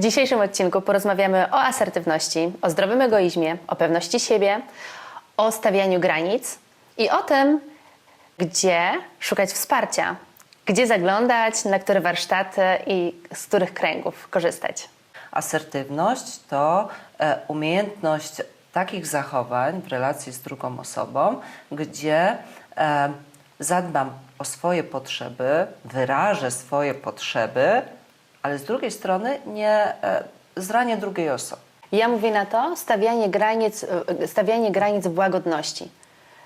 W dzisiejszym odcinku porozmawiamy o asertywności, o zdrowym egoizmie, o pewności siebie, o stawianiu granic i o tym, gdzie szukać wsparcia, gdzie zaglądać, na które warsztaty i z których kręgów korzystać. Asertywność to e, umiejętność takich zachowań w relacji z drugą osobą, gdzie e, zadbam o swoje potrzeby, wyrażę swoje potrzeby, ale z drugiej strony nie e, zranię drugiej osoby. Ja mówię na to stawianie granic, y, stawianie granic w łagodności.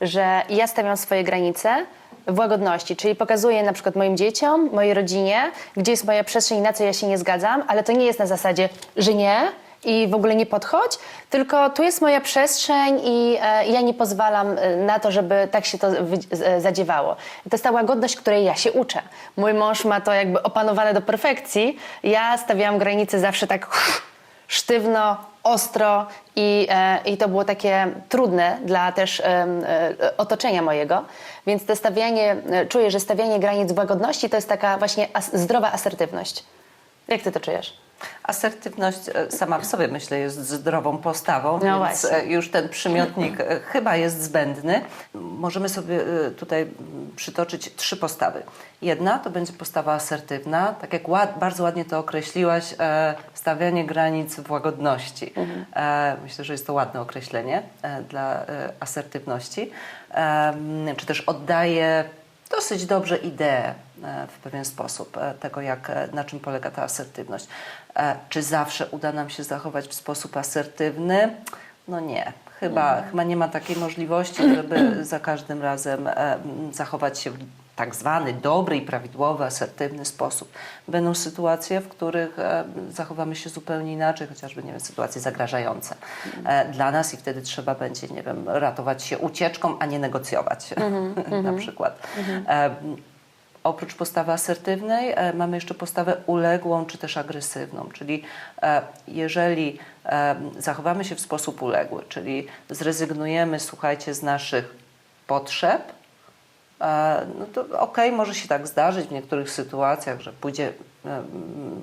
Że ja stawiam swoje granice w łagodności, czyli pokazuję na przykład moim dzieciom, mojej rodzinie, gdzie jest moja przestrzeń, na co ja się nie zgadzam, ale to nie jest na zasadzie, że nie i w ogóle nie podchodź, tylko tu jest moja przestrzeń i e, ja nie pozwalam e, na to, żeby tak się to wy, z- zadziewało. To jest ta łagodność, której ja się uczę. Mój mąż ma to jakby opanowane do perfekcji. Ja stawiałam granice zawsze tak sztywno, ostro i, e, i to było takie trudne dla też e, otoczenia mojego. Więc to stawianie, e, czuję, że stawianie granic w łagodności to jest taka właśnie as, zdrowa asertywność. Jak ty to czujesz? Asertywność e, sama w sobie, myślę, jest zdrową postawą, No więc właśnie. e, już ten przymiotnik e, chyba jest zbędny. Możemy sobie tutaj przytoczyć trzy postawy. Jedna to będzie postawa asertywna, tak jak ład, bardzo ładnie to określiłaś, stawianie granic w łagodności. E, myślę, że jest to ładne określenie dla asertywności. Czy też oddaje dosyć dobrze ideę w pewien sposób e, tego, jak, e, na czym polega ta asertywność. E, Czy zawsze uda nam się zachować w sposób asertywny? No nie. Chyba, chyba nie ma takiej możliwości, żeby za każdym razem e, zachować się w tak zwany dobry i prawidłowy, asertywny sposób. Będą sytuacje, w których e, zachowamy się zupełnie inaczej, chociażby nie wiem, sytuacje zagrażające e, dla nas i wtedy trzeba będzie, nie wiem, ratować się ucieczką, a nie negocjować na przykład. E, Oprócz postawy asertywnej e, mamy jeszcze postawę uległą czy też agresywną, czyli e, jeżeli e, zachowamy się w sposób uległy, czyli zrezygnujemy, słuchajcie, z naszych potrzeb, no to okej, może się tak zdarzyć w niektórych sytuacjach, że pójdzie,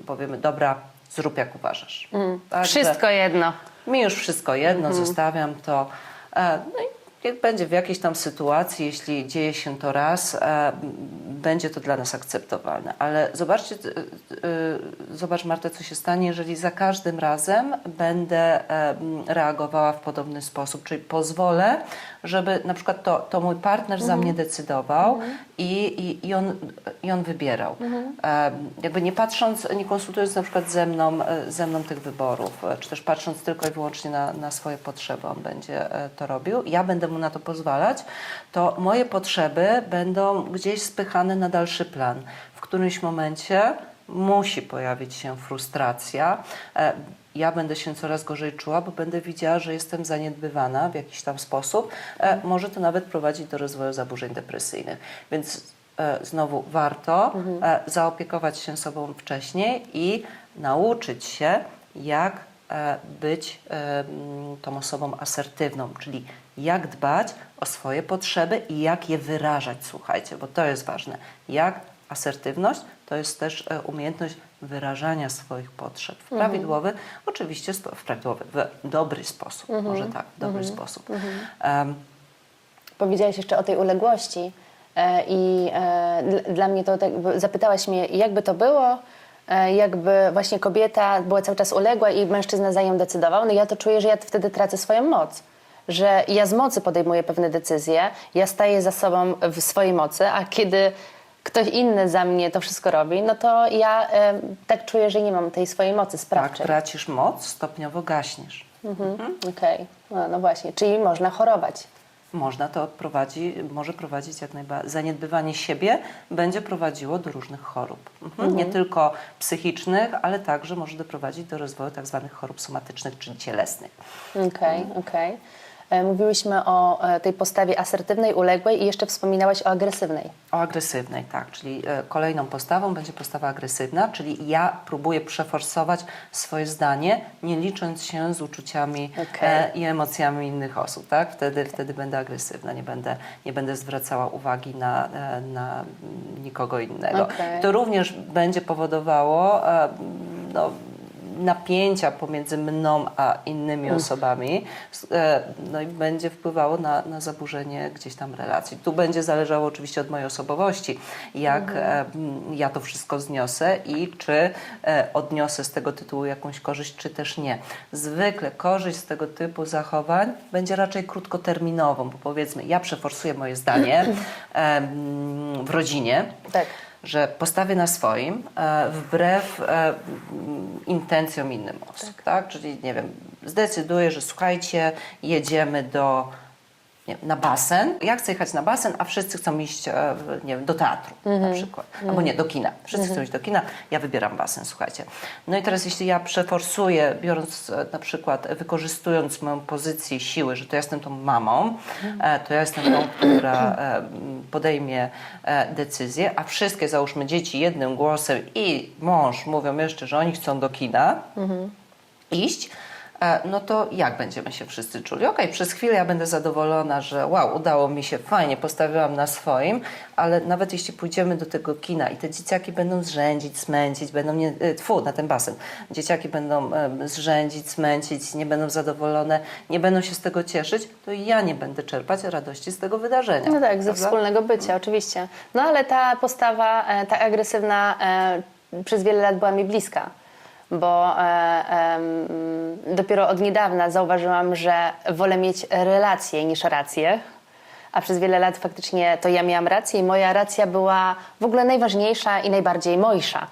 powiemy, dobra, zrób jak uważasz. Tak, że- Wszystko jedno. mi już wszystko jedno, zostawiam to. No jak będzie w jakiejś tam sytuacji, jeśli dzieje się to raz, e, będzie to dla nas akceptowalne. Ale zobaczcie, y, y, zobacz Marta, co się stanie, jeżeli za każdym razem będę e, reagowała w podobny sposób, czyli pozwolę, żeby na przykład to, to mój partner za mnie decydował i, i, i, on, i on wybierał. E, jakby nie patrząc, nie konsultując na przykład ze mną, e, ze mną tych wyborów, e, czy też patrząc tylko i wyłącznie na, na swoje potrzeby, on będzie e, to robił, ja będę mu na to pozwalać, to moje potrzeby będą gdzieś spychane na dalszy plan. W którymś momencie musi pojawić się frustracja. Ja będę się coraz gorzej czuła, bo będę widziała, że jestem zaniedbywana w jakiś tam sposób. E, Może to nawet prowadzić do rozwoju zaburzeń depresyjnych. Więc e, znowu warto e, zaopiekować się sobą wcześniej i nauczyć się, jak e, być e, tą osobą asertywną, czyli jak dbać o swoje potrzeby i jak je wyrażać, słuchajcie, bo to jest ważne. Jak asertywność to jest też e, umiejętność wyrażania swoich potrzeb w prawidłowy, oczywiście spo- w prawidłowy, w dobry sposób, może tak, w dobry sposób. Em, Powiedziałaś jeszcze o tej uległości e, i e, dl- dla mnie to tak, zapytałaś mnie, jakby to było, e, jakby właśnie kobieta była cały czas uległa i mężczyzna za nią decydował, no ja to czuję, że ja wtedy tracę swoją moc. Że ja z mocy podejmuję pewne decyzje, ja staję za sobą w swojej mocy, a kiedy ktoś inny za mnie to wszystko robi, no to ja e, tak czuję, że nie mam tej swojej mocy tak, sprawczej. tracisz moc, stopniowo gaśniesz. Mhm. Okej, no, no właśnie, czyli można chorować. Można to prowadzi, może prowadzić jak najbardziej. Zaniedbywanie siebie będzie prowadziło do różnych chorób. Mhm. Nie tylko psychicznych, ale także może doprowadzić do rozwoju tak zwanych chorób somatycznych, czyli cielesnych. Okej, okej. E, Mówiłyśmy o e, tej postawie asertywnej, uległej i jeszcze wspominałaś o agresywnej. O agresywnej, tak, czyli e, kolejną postawą będzie postawa agresywna, czyli ja próbuję przeforsować swoje zdanie, nie licząc się z uczuciami e, i emocjami innych osób, tak? Wtedy, wtedy będę agresywna, nie będę, nie będę zwracała uwagi na, na nikogo innego. Okej. To również będzie powodowało no, napięcia pomiędzy mną a innymi osobami, e, no i będzie wpływało na, na zaburzenie gdzieś tam relacji. Tu będzie zależało oczywiście od mojej osobowości, jak e, m, ja to wszystko zniosę i czy e, odniosę z tego tytułu jakąś korzyść, czy też nie. Zwykle korzyść z tego typu zachowań będzie raczej krótkoterminową, bo powiedzmy, ja przeforsuję moje zdanie w rodzinie, Tak. Że postawię na swoim e, wbrew e, intencjom innym osób, tak. Czyli nie wiem, zdecyduję, że słuchajcie, jedziemy do nie, na basen. Ja chcę jechać na basen, a wszyscy chcą iść e, nie wiem, do teatru na przykład. Albo nie, do kina. Wszyscy chcą iść do kina, ja wybieram basen, słuchajcie. No i teraz jeśli ja przeforsuję, biorąc e, na przykład, wykorzystując moją pozycję siły, że to ja jestem tą mamą, e, to ja jestem tą, która podejmie decyzję, a wszystkie, załóżmy, dzieci jednym głosem i mąż mówią jeszcze, że oni chcą do kina, iść, e, no to jak będziemy się wszyscy czuli? Okej, przez chwilę ja będę zadowolona, że wow, udało mi się, fajnie, postawiłam na swoim, ale nawet jeśli pójdziemy do tego kina i te dzieciaki będą zrzędzić, smęcić, będą nie, e, tfu, na ten basen, dzieciaki będą e, zrzędzić, smęcić, nie będą zadowolone, nie będą się z tego cieszyć, to ja nie będę czerpać radości z tego wydarzenia. No tak, ze prawda? wspólnego bycia, oczywiście. No ale ta postawa, e, ta agresywna e, przez wiele lat była mi bliska, bo e, dopiero od niedawna zauważyłam, że wolę mieć relacje niż rację. A przez wiele lat faktycznie to ja miałam rację i moja racja była w ogóle najważniejsza i najbardziej mojsza.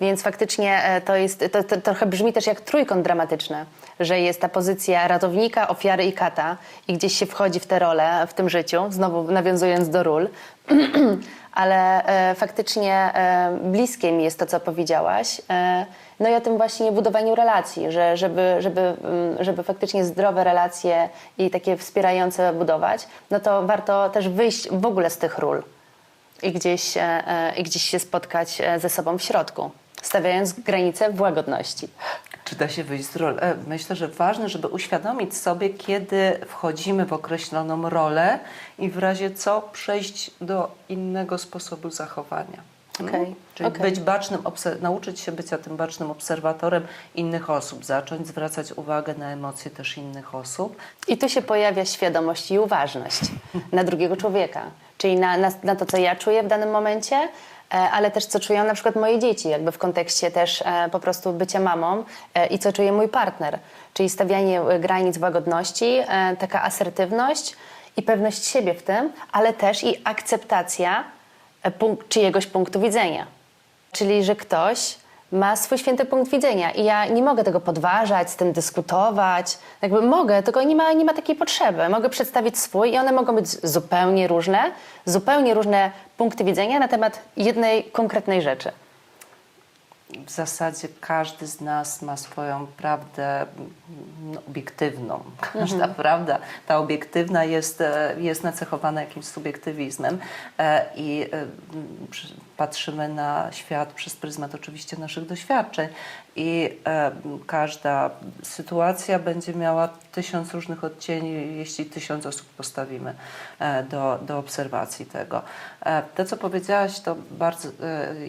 Więc faktycznie e, to jest, to, to trochę brzmi też jak trójkąt dramatyczny, że jest ta pozycja ratownika, ofiary i kata i gdzieś się wchodzi w te role w tym życiu, znowu nawiązując do ról. Ale e, faktycznie e, bliskie mi jest to, co powiedziałaś. E, no i o tym właśnie budowaniu relacji, że żeby, żeby, mm, żeby faktycznie zdrowe relacje i takie wspierające budować, no to warto też wyjść w ogóle z tych ról i gdzieś, e, e, i gdzieś się spotkać e, ze sobą w środku, stawiając granice w łagodności. Czy da się wyjść z roli? Myślę, że ważne, żeby uświadomić sobie, kiedy wchodzimy w określoną rolę i w razie co przejść do innego sposobu zachowania. Mm? Okej, Czyli okej. być bacznym, nauczyć się bycia tym bacznym obserwatorem innych osób, zacząć zwracać uwagę na emocje też innych osób. I tu się pojawia świadomość i uważność na drugiego człowieka, czyli na, na, na to, co ja czuję w danym momencie, e, ale też co czują na przykład moje dzieci, jakby w kontekście też e, po prostu bycia mamą e, i co czuje mój partner, czyli stawianie granic łagodności, taka asertywność i pewność siebie w tym, ale też i akceptacja e, punk- czyjegoś punktu widzenia. Czyli, że ktoś ma swój święty punkt widzenia i ja nie mogę tego podważać, z tym dyskutować. Jakby mogę, tylko nie ma, nie ma takiej potrzeby. Mogę przedstawić swój i one mogą być zupełnie różne, zupełnie różne punkty widzenia na temat jednej konkretnej rzeczy. W zasadzie każdy z nas ma swoją prawdę mm, no, obiektywną. Każda prawda, ta obiektywna jest, e, jest nacechowana jakimś subiektywizmem e, i e, patrzymy na świat przez pryzmat oczywiście naszych doświadczeń i każda sytuacja będzie miała tysiąc różnych odcieni, jeśli tysiąc osób postawimy do, do obserwacji tego. To, co powiedziałaś, to bardzo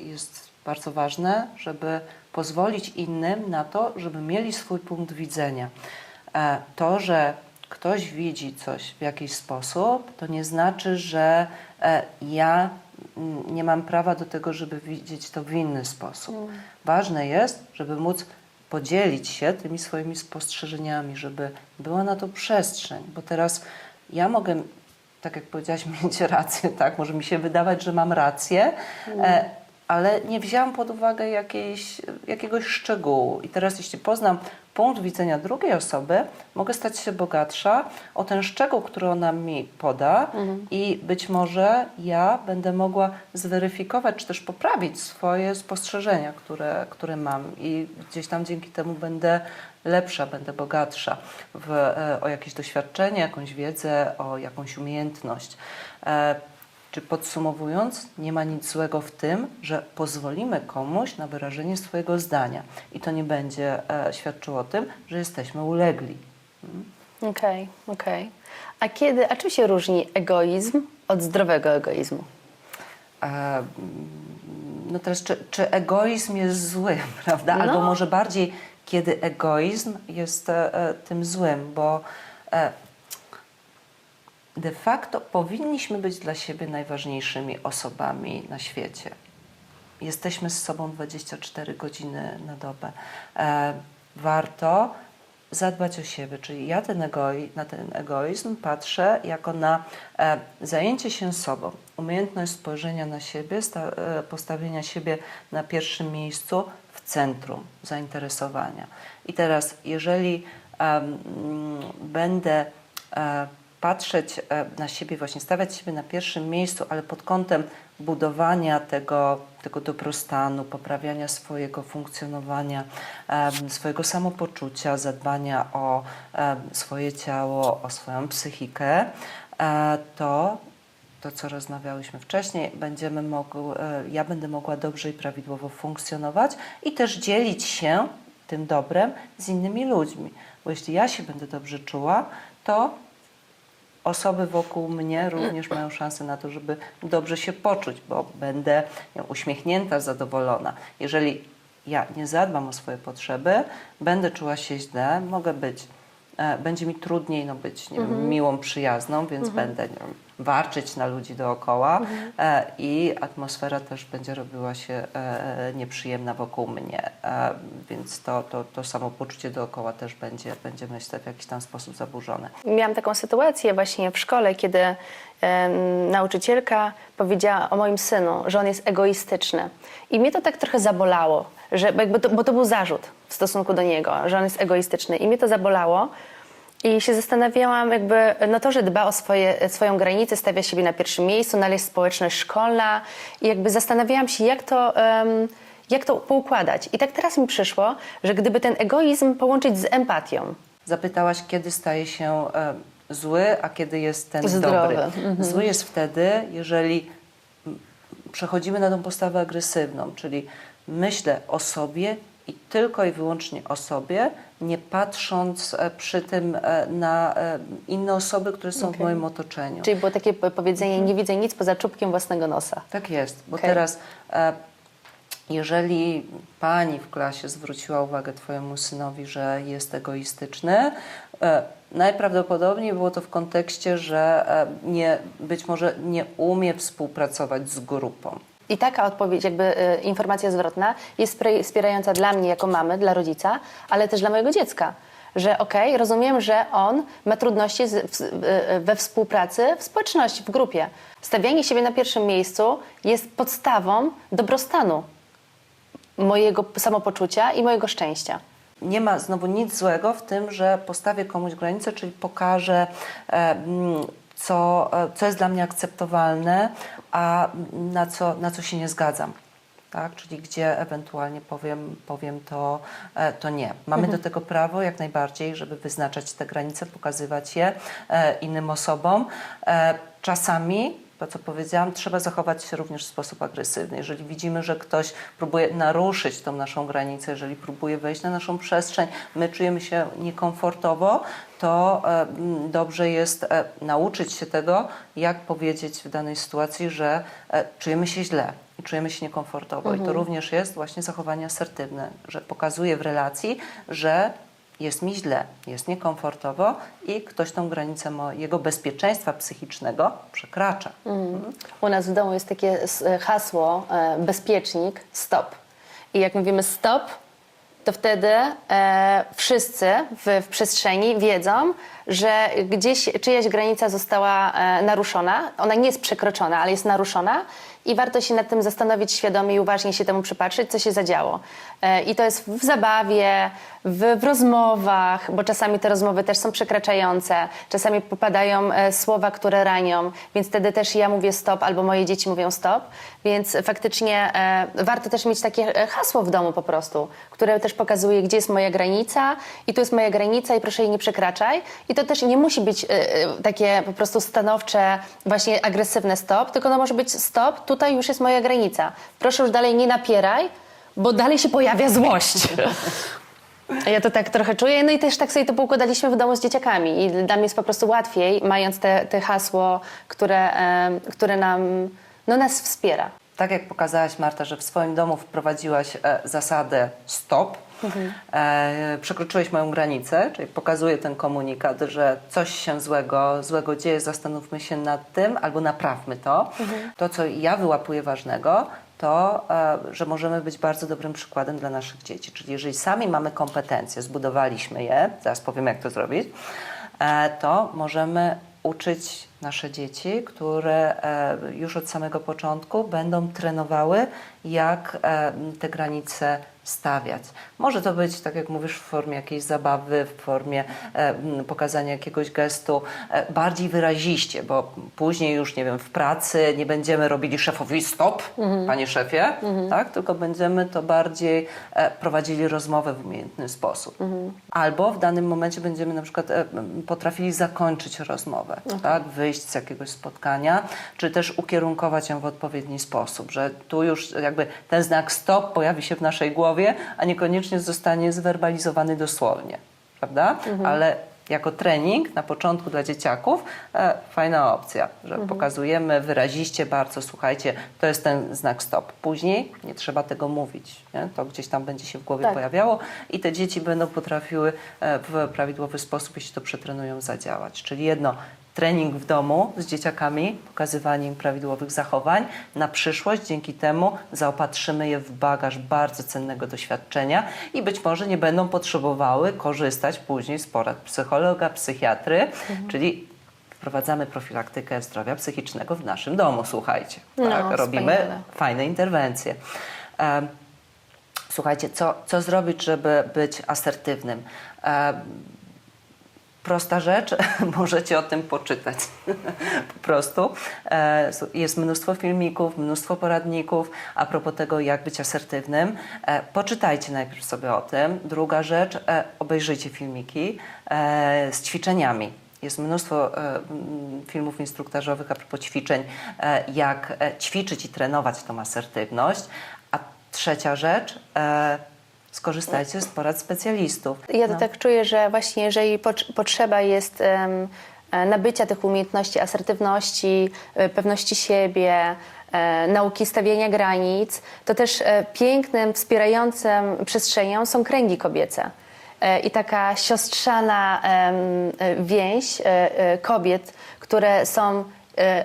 jest bardzo ważne, żeby pozwolić innym na to, żeby mieli swój punkt widzenia. E, To, że ktoś widzi coś w jakiś sposób, to nie znaczy, że e, ja mm, nie mam prawa do tego, żeby widzieć to w inny sposób. Ważne jest, żeby móc podzielić się tymi swoimi spostrzeżeniami, żeby była na to przestrzeń, bo teraz ja mogę, tak jak powiedziałaś, mieć rację, tak? Może mi się wydawać, że mam rację, e, ale nie wzięłam pod uwagę jakiejś, jakiegoś szczegółu. I teraz, jeśli poznam punkt widzenia drugiej osoby, mogę stać się bogatsza o ten szczegół, który ona mi poda, i być może ja będę mogła zweryfikować, czy też poprawić swoje spostrzeżenia, które, które mam, i gdzieś tam dzięki temu będę lepsza, będę bogatsza w, e, o jakieś doświadczenie, jakąś wiedzę, o jakąś umiejętność. Czy podsumowując, nie ma nic złego w tym, że pozwolimy komuś na wyrażenie swojego zdania i to nie będzie e, świadczyło o tym, że jesteśmy ulegli. Okej, okej. A kiedy, a czym się różni egoizm od zdrowego egoizmu? E, mm, no teraz, czy, czy egoizm jest zły, prawda? No. Albo może bardziej, kiedy egoizm jest e, e, tym złym, bo e, de facto powinniśmy być dla siebie najważniejszymi osobami na świecie. Jesteśmy z sobą 24 godziny na dobę. E, warto zadbać o siebie, czyli ja ten egoi, na ten egoizm patrzę jako na e, zajęcie się sobą, umiejętność spojrzenia na siebie, sta, e, postawienia siebie na pierwszym miejscu w centrum zainteresowania. I teraz, jeżeli em, będę e, patrzeć e, na siebie, właśnie stawiać siebie na pierwszym miejscu, ale pod kątem budowania tego, tego dobrostanu, poprawiania swojego funkcjonowania, swojego samopoczucia, zadbania o swoje ciało, o swoją psychikę, e, to to, co rozmawiałyśmy wcześniej, będziemy mogły, e, ja będę mogła dobrze i prawidłowo funkcjonować i też dzielić się tym dobrem z innymi ludźmi. Bo jeśli ja się będę dobrze czuła, to osoby wokół mnie również mają szansę na to, żeby dobrze się poczuć, bo będę uśmiechnięta, zadowolona. Jeżeli ja nie zadbam o swoje potrzeby, będę czuła się źle, mogę być, e, będzie mi trudniej no, być nie wiem, miłą, przyjazną, więc będę nie wiem, warczyć na ludzi dookoła e, i atmosfera też będzie robiła się e, nieprzyjemna wokół mnie, e, więc to, to, to samopoczucie dookoła też będzie, będzie myślę w jakiś tam sposób zaburzone. Miałam taką sytuację właśnie w szkole, kiedy nauczycielka powiedziała o moim synu, że on jest egoistyczny. I mnie to tak trochę zabolało, że, to, bo to był zarzut w stosunku do niego, że on jest egoistyczny. I mnie to zabolało. I się zastanawiałam, jakby, no to, że dba o swoje, swoją granicę, stawia siebie na pierwszym miejscu, no ale jest społeczność szkolna. I jakby zastanawiałam się, jak to, em, jak to poukładać. I tak teraz mi przyszło, że gdyby ten egoizm połączyć z empatią, Zapytałaś, kiedy staje się e, zły, a kiedy jest ten Zdrowy. dobry. Zły jest wtedy, jeżeli przechodzimy na tą postawę agresywną, czyli myślę o sobie i tylko i wyłącznie o sobie, nie patrząc e, przy tym e, na e, inne osoby, które są w Okej. moim otoczeniu. Czyli było takie po- powiedzenie, nie widzę nic poza czubkiem własnego nosa. Tak jest, bo Okej. teraz jeżeli pani w klasie zwróciła uwagę twojemu synowi, że jest egoistyczny, najprawdopodobniej było to w kontekście, że nie, być może nie umie współpracować z grupą. I taka odpowiedź, jakby y, informacja zwrotna jest wspierająca dla mnie jako mamy, dla rodzica, ale też dla mojego dziecka. Że okej, rozumiem, że on ma trudności z, w, y, we współpracy w społeczności, w grupie. Stawianie siebie na pierwszym miejscu jest podstawą dobrostanu mojego samopoczucia i mojego szczęścia. Nie ma znowu nic złego w tym, że postawię komuś granicę, czyli pokażę, e, co, e, co jest dla mnie akceptowalne, a na co, na co się nie zgadzam. Tak? Czyli gdzie ewentualnie powiem, powiem to, e, to nie. Mamy do tego prawo jak najbardziej, żeby wyznaczać te granice, pokazywać je e, innym osobom. Czasami to, co powiedziałam, trzeba zachować się również w sposób agresywny. Jeżeli widzimy, że ktoś próbuje naruszyć tą naszą granicę, jeżeli próbuje wejść na naszą przestrzeń, my czujemy się niekomfortowo, to e, dobrze jest e, nauczyć się tego, jak powiedzieć w danej sytuacji, że e, czujemy się źle i czujemy się niekomfortowo. I to również jest właśnie zachowanie asertywne, że pokazuje w relacji, że jest mi źle, jest niekomfortowo i ktoś tą granicę mojego bezpieczeństwa psychicznego przekracza. U nas w domu jest takie hasło e, bezpiecznik, stop. I jak mówimy stop, to wtedy e, wszyscy w, w przestrzeni wiedzą, że gdzieś czyjaś granica została e, naruszona. Ona nie jest przekroczona, ale jest naruszona i warto się nad tym zastanowić świadomie i uważnie się temu przypatrzeć, co się zadziało. E, I to jest w zabawie, w, w rozmowach, bo czasami te rozmowy też są przekraczające, czasami popadają e, słowa, które ranią, więc wtedy też ja mówię stop albo moje dzieci mówią stop, więc faktycznie e, warto też mieć takie e, hasło w domu po prostu, które też pokazuje, gdzie jest moja granica i tu jest moja granica i proszę jej nie przekraczaj. I to też nie musi być e, e, takie po prostu stanowcze, właśnie agresywne stop, tylko no może być stop, tutaj już jest moja granica. Proszę już dalej nie napieraj, bo dalej się pojawia złość. Ja to tak trochę czuję, no i też tak sobie to poukładaliśmy w domu z dzieciakami i dla mnie jest po prostu łatwiej, mając te, te hasło, które, em, które nam, no nas wspiera. Tak jak pokazałaś, Marta, że w swoim domu wprowadziłaś e, zasadę stop, E, przekroczyłeś moją granicę, czyli pokazuje ten komunikat, że coś się złego, złego dzieje, zastanówmy się nad tym albo naprawmy to. To, co ja wyłapuję ważnego, to, e, że możemy być bardzo dobrym przykładem dla naszych dzieci. Czyli jeżeli sami mamy kompetencje, zbudowaliśmy je, zaraz powiem jak to zrobić, e, to możemy uczyć nasze dzieci, które e, już od samego początku będą trenowały, jak e, te granice stawiać. Może to być, tak jak mówisz, w formie jakiejś zabawy, w formie e, pokazania jakiegoś gestu e, bardziej wyraziście, bo później już, nie wiem, w pracy nie będziemy robili szefowi stop, panie szefie, tak? tylko będziemy to bardziej e, prowadzili rozmowę w umiejętny sposób. Albo w danym momencie będziemy na przykład potrafili zakończyć rozmowę, tak? wyjść z jakiegoś spotkania, czy też ukierunkować ją w odpowiedni sposób, że tu już jakby ten znak stop pojawi się w naszej głowie, a niekoniecznie zostanie zwerbalizowany dosłownie, prawda? Ale jako trening na początku dla dzieciaków e, fajna opcja, że pokazujemy wyraziście bardzo, słuchajcie, to jest ten znak stop. Później nie trzeba tego mówić, nie? to gdzieś tam będzie się w głowie Tak. pojawiało i te dzieci będą potrafiły e, w prawidłowy sposób, jeśli to przetrenują, zadziałać. Czyli jedno, trening w domu z dzieciakami, pokazywanie im prawidłowych zachowań. Na przyszłość dzięki temu zaopatrzymy je w bagaż bardzo cennego doświadczenia i być może nie będą potrzebowały korzystać później z porad psychologa, psychiatry, czyli wprowadzamy profilaktykę zdrowia psychicznego w naszym domu, słuchajcie. No, tak? Robimy wspaniale. fajne interwencje. Słuchajcie, co, co zrobić, żeby być asertywnym? Prosta rzecz, możecie o tym poczytać. po prostu. E, Jest mnóstwo filmików, mnóstwo poradników a propos tego, jak być asertywnym. E, Poczytajcie najpierw sobie o tym. Druga rzecz, e, obejrzyjcie filmiki z ćwiczeniami. Jest mnóstwo filmów instruktażowych a propos ćwiczeń, jak ćwiczyć i trenować tą asertywność. A trzecia rzecz, skorzystajcie z porad specjalistów. Ja to tak czuję, że właśnie jeżeli pot- potrzeba jest e, nabycia tych umiejętności asertywności, e, pewności siebie, e, nauki stawiania granic, to też pięknym, wspierającym przestrzenią są kręgi kobiece. I taka siostrzana więź kobiet, które są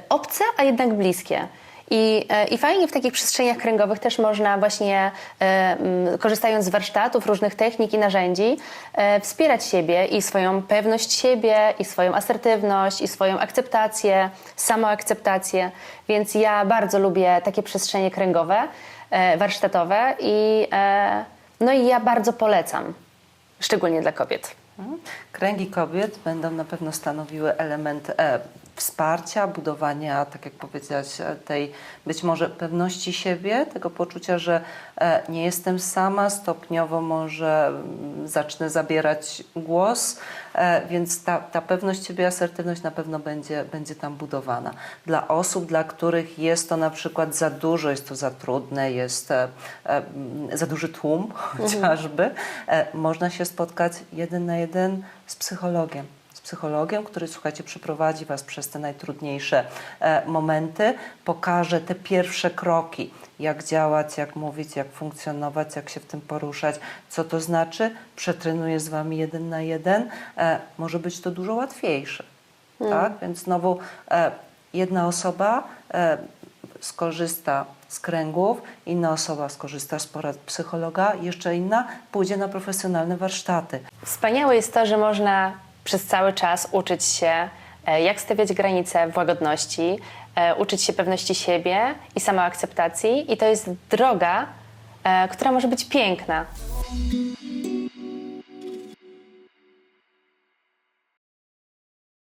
obce, a jednak bliskie. I, e, I fajnie w takich przestrzeniach kręgowych też można właśnie, e, korzystając z warsztatów, różnych technik i narzędzi, e, wspierać siebie i swoją pewność siebie, i swoją asertywność, i swoją akceptację, samoakceptację. Więc ja bardzo lubię takie przestrzenie kręgowe, warsztatowe i, no i ja bardzo polecam, szczególnie dla kobiet. Mhm. Kręgi kobiet będą na pewno stanowiły element wsparcia, budowania, tak jak powiedziałaś, e, tej być może pewności siebie, tego poczucia, że e, nie jestem sama, stopniowo może mm, zacznę zabierać głos, e, więc ta, ta pewność siebie, asertywność na pewno będzie, będzie tam budowana. Dla osób, dla których jest to na przykład za dużo, jest to za trudne, jest mm, za duży tłum chociażby, e, można się spotkać jeden na jeden z psychologiem. Psychologiem, który, słuchajcie, przeprowadzi Was przez te najtrudniejsze e, momenty, pokaże te pierwsze kroki, jak działać, jak mówić, jak funkcjonować, jak się w tym poruszać, co to znaczy, przetrenuje z Wami jeden na jeden. E, może być to dużo łatwiejsze. Tak? Więc znowu e, jedna osoba skorzysta z kręgów, inna osoba skorzysta z porad psychologa, jeszcze inna pójdzie na profesjonalne warsztaty. Wspaniałe jest to, że można przez cały czas uczyć się, e, jak stawiać granice w łagodności, e, uczyć się pewności siebie i samoakceptacji. I to jest droga, e, która może być piękna.